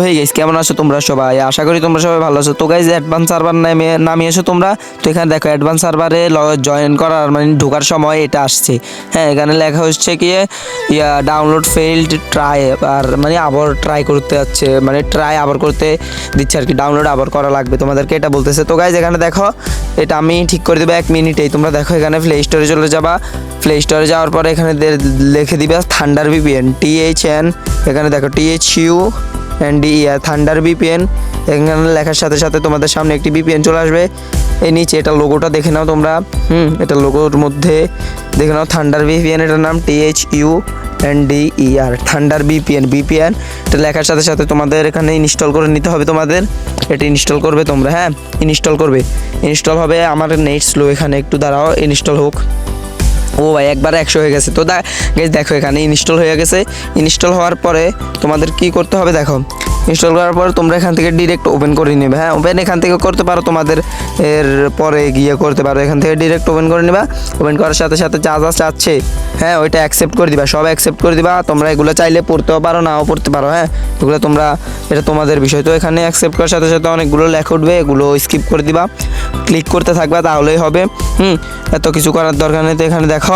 হয়ে গেছে, কেমন আছো তোমরা সবাই? আশা করি তোমরা সবাই ভালো আছো। তো গাইজ অ্যাডভান্স সার্ভার নামে নামিয়েছো তোমরা। তো এখানে দেখো অ্যাডভান্স সার্ভারে জয়েন করার মানে ঢোকার সময় এটা আসছে। হ্যাঁ এখানে লেখা হচ্ছে কি, ইয়া ডাউনলোড ফেইল্ড ট্রাই আর মানে আবার ট্রাই করতে যাচ্ছে মানে ট্রাই আবার করতে দিচ্ছে আর কি ডাউনলোড আবার করা লাগবে তোমাদেরকে, এটা বলতেছে। তো গাইজ এখানে দেখো, এটা আমি ঠিক করে দেবো এক মিনিটেই। তোমরা দেখো, এখানে প্লে স্টোরে চলে যাবা। প্লে স্টোরে যাওয়ার পরে এখানে লিখে দিবে থান্ডার ভিপিএন টিএইচ এন এখানে দেখো T H U and year thunder VPN এখানে লেখার সাথে সাথে তোমাদের সামনে একটি বিপিএন চলে আসবে। এই নিচে এটা লোগোটা দেখে নাও তোমরা। হুম, এটা লোগোর মধ্যে দেখে নাও থান্ডার বিপিএন এটার নাম T H U N D E R thunder VPN VPN এটা লেখার সাথে সাথে তোমাদের এখানে ইনস্টল করে নিতে হবে তোমাদের। এটা ইনস্টল করবে তোমরা হ্যাঁ ইনস্টল করবে। ইনস্টল হবে আমার নেট স্লো এখানে, একটু দাঁড়াও ইনস্টল হোক। ও ভাই, একবার একশো হয়ে গেছে। তো গেছ দেখো এখানে ইনস্টল হয়ে গেছে। ইনস্টল হওয়ার পরে তোমাদের কি করতে হবে দেখো। ইনস্টল করার পর তোমরা এখান থেকে ডিরেক্ট ওপেন করে নেবে। হ্যাঁ ওপেন এখান থেকে করতে পারো তোমাদের এর পরে গিয়ে করতে পারো। এখান থেকে ডিরেক্ট ওপেন করে নিবা। ওপেন করার সাথে সাথে যা যা চাচ্ছে হ্যাঁ ওইটা অ্যাকসেপ্ট করে দিবা। সব অ্যাকসেপ্ট করে দিবা। তোমরা এগুলো চাইলে পড়তেও পারো, নাও পড়তে পারো হ্যাঁ। এগুলো তোমরা, এটা তোমাদের বিষয়। তো এখানে অ্যাকসেপ্ট করার সাথে সাথে অনেকগুলো লেখা উঠবে। এগুলো স্কিপ করে দিবা। ক্লিক করতে থাকবা, তাহলেই হবে। হুম, এত কিছু করার দরকার নেই। তো এখানে দেখো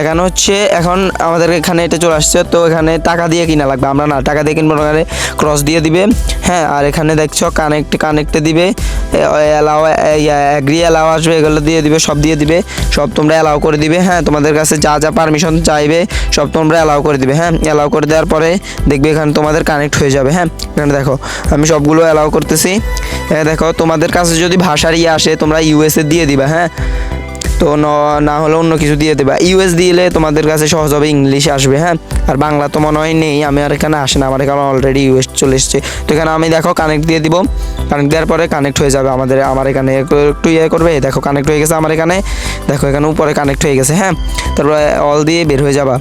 এখানে হচ্ছে এখন আমাদের এখানে এটা চলে আসছে, তো এখানে টাকা দিয়ে কিনা লাগবে, আমরা না, টাকা দিয়ে কিনবো না, এখানে ক্রস দিয়ে দিবে হ্যাঁ আর এখানে দেখছ কানেক্ট কানেক্টে দিবে অ্যালাও অ্যাগ্রি অ্যালাও আসবে, এগুলো দিয়ে দিবে, সব দিয়ে দিবে, সব তোমরা অ্যালাউ করে দিবে হ্যাঁ তোমাদের কাছে যা যা পারমিশন চাইবে, সব তোমরা অ্যালাউ করে দিবে হ্যাঁ অ্যালাউ করে দেওয়ার পরে দেখবে এখানে তোমাদের কানেক্ট হয়ে যাবে হ্যাঁ এখানে দেখো, আমি সবগুলো অ্যালাউ করতেছি, এ, দেখো, তোমাদের কাছে যদি ভাষার ইয়ে আসে, তোমরা ইউএসএ দিয়ে দিবা হ্যাঁ তো ন- হলে অন্য কিছু দিয়ে দেবা। ইউএস দিলে তোমাদের কাছে সহজ হবে ইংলিশ আসবে হ্যাঁ? আর বাংলা তো মনে হয় নেই, আমি আর এখানে আসে না, আমার এখানে অলরেডি ইউএস চলে এসছে। তো এখানে আমি দেখো কানেক্ট দিয়ে দিব। কানেক্ট দেওয়ার পরে কানেক্ট হয়ে যাবে আমাদের, আমার এখানে একটু ইয়ে করবে, দেখো কানেক্ট হয়ে গেছে আমার এখানে। দেখো এখানে উপরে কানেক্ট হয়ে গেছে হ্যাঁ? তারপরে অল দিয়ে বের হয়ে যাবা।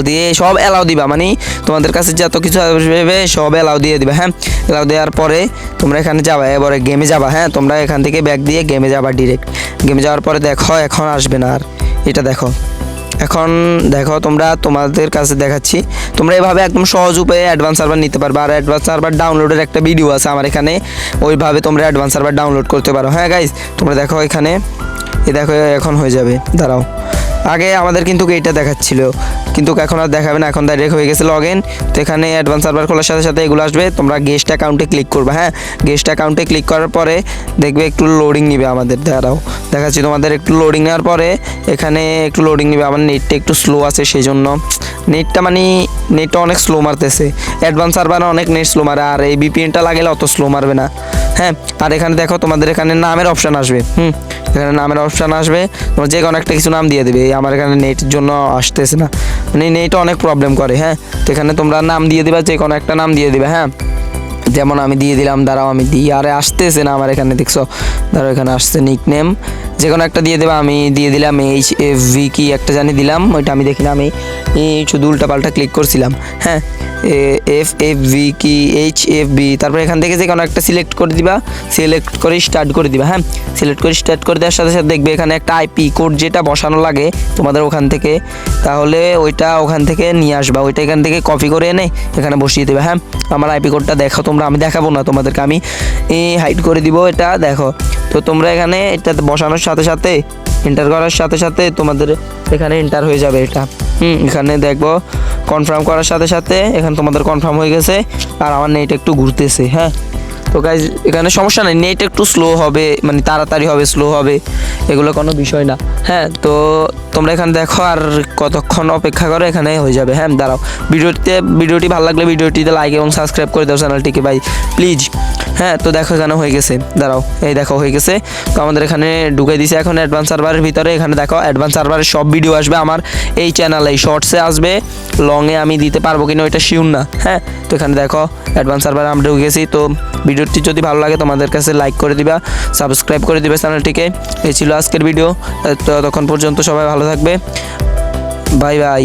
দিয়ে সব অ্যালাউ দিবা। মানে তোমাদের কাছে যত কিছু আসবে, সব অ্যালাউ দিয়ে দিবা হ্যাঁ? অ্যালাউ দেওয়ার পরে তোমরা এখানে যাবা, এবারে গেমে যাবা হ্যাঁ? তোমরা এখান থেকে ব্যাগ দিয়ে গেমে যাবা ডিরেক্ট গেমে যাওয়ার পরে দেখো, এখন আসবে না আর। এটা দেখো। এখন দেখো, তোমরা তোমাদের কাছে দেখাচ্ছি। তোমরা এভাবে একদম সহজ উপায়ে অ্যাডভান্স সার্ভার নিতে পারবে। আর অ্যাডভান্স সার্ভার ডাউনলোডের একটা ভিডিও আছে আমার এখানে। ওইভাবে তোমরা অ্যাডভান্স সার্ভার ডাউনলোড করতে পারো। হ্যাঁ গাইজ তোমরা দেখো এখানে। এ দেখো, এখন হয়ে যাবে। দাঁড়াও। আগে আমাদের কিন্তু এইটা দেখাচ্ছিল। কিন্তু এখন আর দেখাবে না, এখন ডাইরেক্ট হয়ে গেছে লগ ইন তো এখানে অ্যাডভান্স সার্ভার খোলার সাথে সাথে এগুলো আসবে। তোমরা গেস্ট অ্যাকাউন্টে ক্লিক করবে হ্যাঁ? গেস্ট অ্যাকাউন্টে ক্লিক করার পরে দেখবে একটু লোডিং নিবে আমাদের, দাঁড়াও। দেখাচ্ছি তোমাদের একটু লোডিং নেওয়ার পরে এখানে একটু লোডিং নিবে। আমার নেটটা একটু স্লো আছে সেই জন্য নেটটা মানে নেটটা অনেক স্লো মারতেছে। অ্যাডভান্স সার্ভার অনেক নেট স্লো মারে, আর এই বিপিএনটা লাগালে অত স্লো মারবে না। হ্যাঁ আর এখানে দেখো তোমাদের এখানে নামের অপশান আসবে, হুম? এখানে নামের অপশান আসবে, তোমার যে কোনো একটা কিছু নাম দিয়ে দেবে, এই আমার এখানে নেটের জন্য আসতেছে না। মানে নেট অনেক প্রবলেম করে হ্যাঁ? তো এখানে তোমরা নাম দিয়ে দেবে, যে কোনো একটা নাম দিয়ে দেবে হ্যাঁ? যেমন আমি দিয়ে দিলাম, দাঁড়াও আমি দিই। আরে আসতেছে না আমার এখানে, দেখছ? ধরো এখানে আসছে নিক নেম যে কোনো একটা দিয়ে দেবা, আমি দিয়ে দিলাম এইচ এফ ভি কি একটা জানি দিলাম, ওইটা আমি দেখি না, আমি শুধু উল্টাপাল্টা ক্লিক করছিলাম। হ্যাঁ এফ এফ ভি কি এইচ এফ বি তারপর এখান থেকে যে কোনো একটা সিলেক্ট করে দিবা সিলেক্ট করে স্টার্ট করে দিবা হ্যাঁ? সিলেক্ট করে স্টার্ট করে দেওয়ার সাথে সাথে দেখবে এখানে একটা আইপি কোড যেটা বসানো লাগে তোমাদের ওখান থেকে, তাহলে ওইটা ওখান থেকে নিয়ে আসবা, ওইটা এখান থেকে কপি করে এনে এখানে বসিয়ে দেবে হ্যাঁ? আমার আইপি কোডটা দেখো তোমরা, আমি দেখাবো না তোমাদেরকে, আমি হাইড করে দিব এটা, দেখো। তো তোমরা এখানে এটা বসানোর সাথে সাথে এন্টার করার সাথে সাথে তোমাদের এখানে এন্টার হয়ে যাবে এটা। হুম, এখানে দেখব কনফার্ম করার সাথে সাথে এখানে তোমাদের কনফার্ম হয়ে গেছে, আর আমার নেট একটু ঘুরতেছে হ্যাঁ। তো গাইজ এখানে সমস্যা নেই নেট একটু স্লো হবে মানে তাড়াতাড়ি হবে স্লো হবে, এগুলো কোনো বিষয় না। হ্যাঁ তো তোমরা এখানে দেখো আর কতক্ষণ অপেক্ষা করো, এখানে হয়ে যাবে। হ্যাঁ দাঁড়াও। ভিডিওটিতে ভিডিওটি ভালো লাগলে ভিডিওটিতে লাইক এবং সাবস্ক্রাইব করে দাও চ্যানেলটিকে ভাই প্লিজ হ্যাঁ তো দেখো এখানে হয়ে গেছে। দাঁড়াও, এই দেখো হয়ে গেছে। তো আমাদের এখানে ঢুকে দিছে এখন অ্যাডভান্স সার্ভারের ভিতরে। এখানে দেখো অ্যাডভান্স সার্ভারের সব ভিডিও আসবে আমার এই চ্যানেলে শর্টসে আসবে লংয়ে আমি দিতে পারব কিনা ওইটা শিউন না। হ্যাঁ তো এখানে দেখো অ্যাডভান্স সার্ভারে আমরা ঢুকে গেছি। তো ভিডিওটি যদি ভালো লাগে তোমাদের কাছে লাইক করে দিবা সাবস্ক্রাইব করে দিবে চ্যানেলটিকে এই ছিল আজকের ভিডিও ততক্ষণ পর্যন্ত সবাই ভালো থাকবে। Bye bye